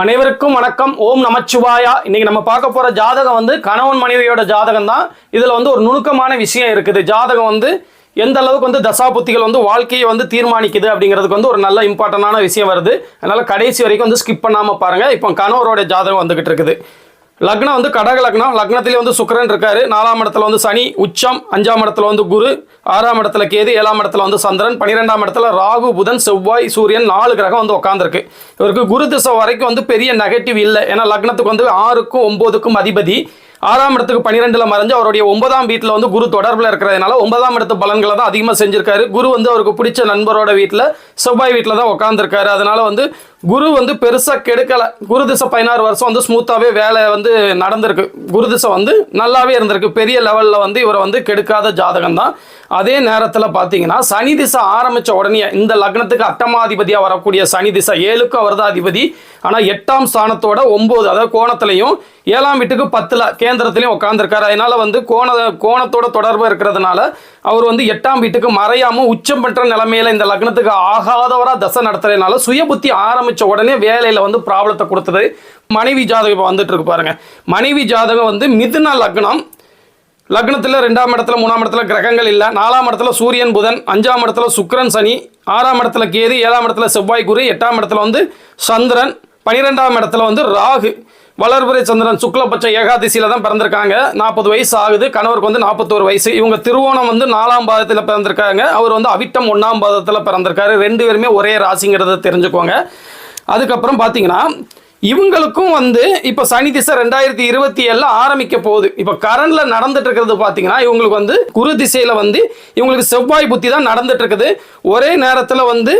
அனைவருக்கும் வணக்கம். ஓம் நமச்சிவாயா. இன்னைக்கு நம்ம பார்க்க போற ஜாதகம் வந்து கணவன் மனைவியோட ஜாதகம் தான். இதுல வந்து ஒரு நுணுக்கமான விஷயம் இருக்குது. ஜாதகம் வந்து எந்த அளவுக்கு வந்து தசாபுத்திகள் வந்து வாழ்க்கையை வந்து தீர்மானிக்குது அப்படிங்கிறதுக்கு வந்து ஒரு நல்ல இம்பார்ட்டண்டான விஷயம் வருது. அதனால கடைசி வரைக்கும் வந்து ஸ்கிப் பண்ணாம பாருங்க. இப்போ கணவரோட ஜாதகம் வந்துகிட்டு இருக்குது. லக்னம் வந்து கடக லக்னம். லக்னத்திலே வந்து சுக்கரன் இருக்காரு. நாலாம் இடத்துல வந்து சனி உச்சம். அஞ்சாம் இடத்துல வந்து குரு. ஆறாம் இடத்துல கேது. ஏழாம் இடத்துல வந்து சந்திரன். பன்னிரெண்டாம் இடத்துல ராகு புதன் செவ்வாய் சூரியன் நாலு கிரகம் வந்து உட்காந்துருக்கு இவருக்கு குரு திசை வரைக்கும் வந்து பெரிய நெகட்டிவ் இல்லை. ஏன்னா லக்னத்துக்கு வந்து ஆறுக்கும் ஒம்போதுக்கும் அதிபதி. ஆறாம் இடத்துக்கு பன்னிரெண்டுல மறைஞ்சு அவருடைய ஒன்பதாம் வீட்டில் வந்து குரு தொடர்பில் இருக்கிறதுனால ஒன்பதாம் இடத்து பலன்களை தான் அதிகமாக செஞ்சிருக்காரு. குரு வந்து அவருக்கு பிடிச்ச நண்பரோட வீட்டில் செவ்வாய் வீட்டில் தான் உட்காந்துருக்காரு அதனால வந்து குரு வந்து பெருசாக கெடுக்கலை. குரு திசை பதினாறு வருஷம் வந்து ஸ்மூத்தாகவே வேலை வந்து நடந்திருக்கு. குரு திசை வந்து நல்லாவே இருந்திருக்கு. பெரிய லெவலில் வந்து இவரை வந்து கெடுக்காத ஜாதகம் தான் அதே நேரத்தில் பார்த்தீங்கன்னா சனி திசை ஆரம்பித்த உடனே இந்த லக்னத்துக்கு அட்டமாதிபதியாக வரக்கூடிய சனி திசை ஏழுக்கும் அவர் தான் அதிபதி ஆனால் எட்டாம் ஸ்தானத்தோட ஒம்பது அதாவது கோணத்துலையும் ஏழாம் வீட்டுக்கு பத்தில் கேந்திரத்துலையும் உட்காந்துருக்காரு அதனால வந்து கோண கோணத்தோட தொடர்பு இருக்கிறதுனால அவர் வந்து எட்டாம் வீட்டுக்கு மறையாமல் உச்சம் பெற்ற நிலமையில இந்த லக்னத்துக்கு ஆகாதவராக தசை நடத்துறதுனால சுய புத்தி ஆரம்பித்த உடனே வேலையில் வந்து ப்ராப்ளத்தை கொடுத்தது மனைவி ஜாதகம் இப்போ வந்துட்டு இருக்கு பாருங்க. மனைவி ஜாதகம் வந்து மிதுன லக்னம் லக்னத்தில் ரெண்டாம் இடத்துல மூணாம் இடத்துல கிரகங்கள் இல்லை. நாலாம் இடத்துல சூரியன் புதன் அஞ்சாம் இடத்துல சுக்கரன் சனி ஆறாம் இடத்துல கேது ஏழாம் இடத்துல செவ்வாய் குரு எட்டாம் இடத்துல வந்து சந்திரன் பனிரெண்டாம் இடத்துல வந்து ராகு. வளர்புரை சந்திரன் சுக்லபட்ச ஏகாதசியில தான் பிறந்திருக்காங்க. நாற்பது வயசு ஆகுது. கணவருக்கு வந்து நாற்பத்தோரு வயசு. இவங்க திருவோணம் வந்து நாலாம் பாதத்தில் பிறந்திருக்காங்க. அவர் வந்து அவிட்டம் ஒன்றாம் பாதத்தில் பிறந்திருக்காரு. ரெண்டு பேருமே ஒரே ராசிங்கிறத தெரிஞ்சுக்கோங்க. அதுக்கப்புறம் பார்த்தீங்கன்னா இவங்களுக்கும் வந்து இப்போ சனி திசை ரெண்டாயிரத்தி இருபத்தி ஏழுல ஆரம்பிக்க போகுது. இப்போ கரண்ட்ல நடந்துட்டு இருக்கிறது பார்த்தீங்கன்னா இவங்களுக்கு வந்து குரு திசையில வந்து இவங்களுக்கு செவ்வாய் புத்தி தான் நடந்துட்டு இருக்குது. ஒரே நேரத்தில் வந்து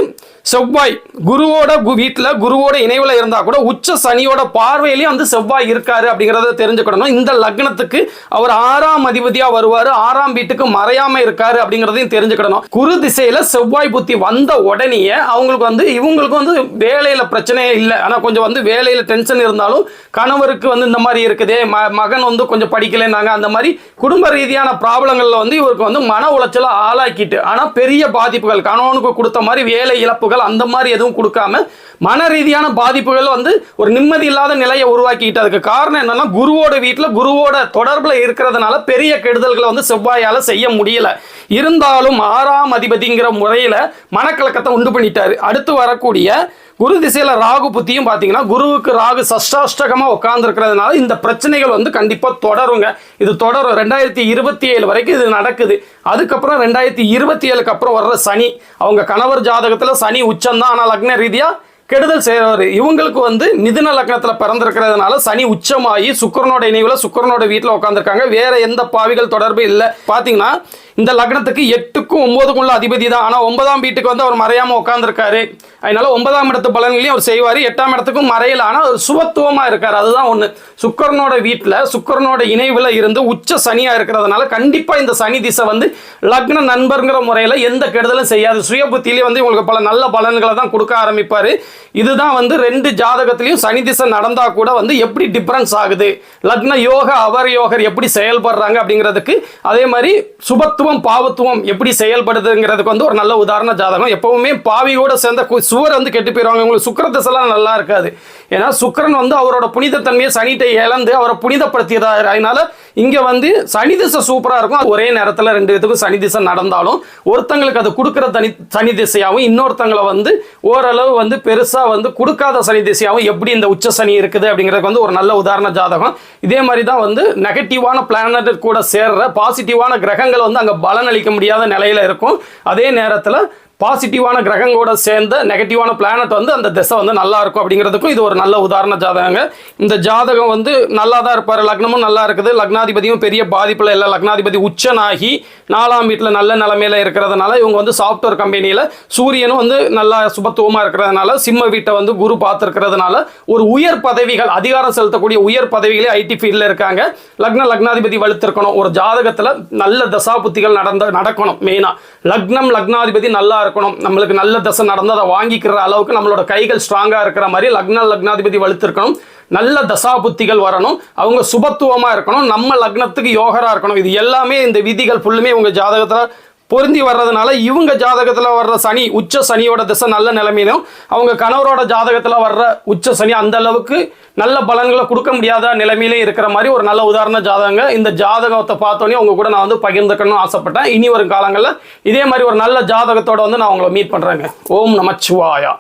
செவ்வாய் குருவோட கு வீட்டில் குருவோட இணைவில் இருந்தால் கூட உச்ச சனியோட பார்வையிலையும் வந்து செவ்வாய் இருக்காரு அப்படிங்கிறத தெரிஞ்சுக்கணும். இந்த லக்னத்துக்கு அவர் ஆறாம் அதிபதியாக வருவார். ஆறாம் வீட்டுக்கு மறையாமல் இருக்காரு அப்படிங்கிறதையும் தெரிஞ்சுக்கிடணும் குரு திசையில் செவ்வாய் புத்தி வந்த உடனேயே அவங்களுக்கு வந்து இவங்களுக்கு வந்து வேலையில் பிரச்சனையே இல்லை. ஆனால் கொஞ்சம் வந்து வேலை வேலையில் டென்ஷன் இருந்தாலும் கணவருக்கு வந்து இந்த மாதிரி இருக்குதே. ம மகன் வந்து கொஞ்சம் படிக்கலைன்னாங்க. அந்த மாதிரி குடும்ப ரீதியான ப்ராப்ளங்களில் வந்து இவருக்கு வந்து மன உளைச்சலை ஆளாக்கிட்டு ஆனால் பெரிய பாதிப்புகள் கணவனுக்கு கொடுத்த மாதிரி வேலை இழப்புகள் அந்த மாதிரி எதுவும் கொடுக்காம மன ரீதியான பாதிப்புகள் வந்து ஒரு நிம்மதி இல்லாத நிலையை உருவாக்கிட்டு அதுக்கு காரணம் என்னன்னா குருவோட வீட்டில் குருவோட தொடர்பில் இருக்கிறதுனால பெரிய கெடுதல்களை வந்து செவ்வாயால் செய்ய முடியல. இருந்தாலும் ஆறாம் அதிபதிங்கிற முறையில் மனக்கலக்கத்தை உண்டு பண்ணிட்டாரு. அடுத்து வரக்கூடிய குரு திசையில ராகு புத்தியும் பார்த்தீங்கன்னா குருவுக்கு ராகு சஷ்டாஷ்டகமாக உட்கார்ந்துருக்கிறதுனால இந்த பிரச்சனைகள் வந்து கண்டிப்பாக தொடருங்க. இது தொடரும். ரெண்டாயிரத்தி இருபத்தி ஏழு வரைக்கும் இது நடக்குது. அதுக்கப்புறம் ரெண்டாயிரத்தி இருபத்தி ஏழுக்கு அப்புறம் வர்ற சனி. அவங்க கணவர் ஜாதகத்தில் சனி உச்சம்தான். ஆனால் லக்ன ரீதியாக கெடுதல் செய்கிறவர் இவங்களுக்கு வந்து மிதுன லக்னத்தில் பிறந்திருக்கிறதுனால சனி உச்சமாகி சுக்கரனோட இணைவில் சுக்கரனோட வீட்டில் உட்காந்துருக்காங்க வேற எந்த பாவிகள் தொடர்பு இல்லை. பார்த்தீங்கன்னா இந்த லக்னத்துக்கு எட்டுக்கும் ஒன்பதுக்குள்ள அதிபதி தான். ஆனால் ஒன்பதாம் வீட்டுக்கு வந்து அவர் மறையாமல் உட்காந்துருக்காரு அதனால ஒன்பதாம் இடத்து பலன்களையும் அவர் செய்வார். எட்டாம் இடத்துக்கும் மறையல. ஆனால் அவர் சுபத்துவமாக இருக்கார். அதுதான் ஒன்று சுக்கரனோட வீட்டில் சுக்கரனோட இணைவில் இருந்து உச்ச சனியாக இருக்கிறதுனால கண்டிப்பாக இந்த சனி திசை வந்து லக்ன நண்பர்ங்கிற முறையில் எந்த கெடுதலும் செய்யாது. சுய புத்தியிலே வந்து இவங்களுக்கு பல நல்ல பலன்களை தான் கொடுக்க ஆரம்பிப்பார். இதுதான் வந்து ரெண்டு ஜாதகத்திலையும் சனி திசை நடந்தால் கூட வந்து எப்படி டிஃப்ரென்ஸ் ஆகுது? லக்ன யோக அவர் யோகர் எப்படி செயல்படுறாங்க அப்படிங்கிறதுக்கு அதே மாதிரி சுபத்துவம் பாவத்துவம் எப்படி செயல்படுதுங்கிறதுக்கு வந்து ஒரு நல்ல உதாரண ஜாதகம். எப்பவுமே பாவியோட சேர்ந்த சுவர் வந்து கெட்டு போயிடுவாங்க உங்களுக்கு சுக்கர திசைலாம் நல்லா இருக்காது. ஏன்னா சுக்கிரன் வந்து அவரோட புனிதத்தன்மையை சனிட்டை இழந்து அவரை புனிதப்படுத்தியதா அதனால இங்கே வந்து சனி திசை சூப்பராக இருக்கும். ஒரே நேரத்தில் ரெண்டு பேத்துக்கும் சனி திசை நடந்தாலும் ஒருத்தங்களுக்கு அது கொடுக்குற தனி சனி திசையாகவும் இன்னொருத்தங்களை வந்து ஓரளவு வந்து பெருசாக வந்து கொடுக்காத சனி திசையாகவும் எப்படி இந்த உச்ச சனி இருக்குது அப்படிங்கிறதுக்கு வந்து ஒரு நல்ல உதாரண ஜாதகம். இதே மாதிரி தான் வந்து நெகட்டிவான பிளானட் கூட சேர்ற பாசிட்டிவான கிரகங்கள் வந்து அங்கே பலன் அளிக்க முடியாத நிலையில் இருக்கும். அதே நேரத்தில் பாசிட்டிவான கிரகங்களோட சேர்ந்த நெகட்டிவான பிளானட் வந்து அந்த திசை வந்து நல்லா இருக்கும் அப்படிங்கிறதுக்கும் இது ஒரு நல்ல உதாரண ஜாதகங்க. இந்த ஜாதகம் வந்து நல்லா தான் இருப்பார். லக்னமும் நல்லா இருக்குது. லக்னாதிபதியும் பெரிய பாதிப்பில் இல்லை. லக்னாதிபதி உச்சனாகி நாலாம் வீட்டில் நல்ல நிலமையில இருக்கிறதுனால இவங்க வந்து சாஃப்ட்வேர் கம்பெனியில் சூரியனும் வந்து நல்லா சுபத்துவமாக இருக்கிறதுனால சிம்ம வீட்டை வந்து குரு பார்த்துருக்கிறதுனால ஒரு உயர் பதவிகள் அதிகாரம் செலுத்தக்கூடிய உயர் பதவிகளே ஐடி ஃபீல்டில் இருக்காங்க. லக்ன லக்னாதிபதி வலுத்திருக்கணும். ஒரு ஜாதகத்தில் நல்ல தசாபுத்திகள் நடந்த நடக்கணும் மெயினாக லக்னம் லக்னாதிபதி நல்லா இருக்கணும் நம்மளுக்கு நல்ல தசை நடந்து அதை வாங்கிக்கிற அளவுக்கு நம்மளோட கைகள் ஸ்ட்ராங்காக இருக்கிற மாதிரி லக்ன லக்னாதிபதி வலுத்திருக்கணும். நல்ல தசா புத்திகள் வரணும். அவங்க சுபத்துவமாக இருக்கணும். நம்ம லக்னத்துக்கு யோகரா இருக்கணும். இது எல்லாமே இந்த விதிகள் ஃபுல்லுமே உங்கள் ஜாதகத்தில் பொருந்தி வர்றதுனால இவங்க ஜாதகத்தில் வர்ற சனி உச்ச சனியோட திசை நல்ல நிலைமையிலும் அவங்க கணவரோட ஜாதகத்தில் வர்ற உச்ச சனி அந்த அளவுக்கு நல்ல பலன்களை கொடுக்க முடியாத நிலைமையிலே இருக்கிற மாதிரி ஒரு நல்ல உதாரண ஜாதகங்க. இந்த ஜாதகத்தை பார்த்தோன்னே உங்க கூட நான் வந்து பகிர்ந்துக்கணும்னு ஆசைப்பட்டேன். இனி வரும் காலங்களில் இதே மாதிரி ஒரு நல்ல ஜாதகத்தோட வந்து நான் உங்களை மீட் பண்ணுறேங்க ஓம் நமச்சிவாயா.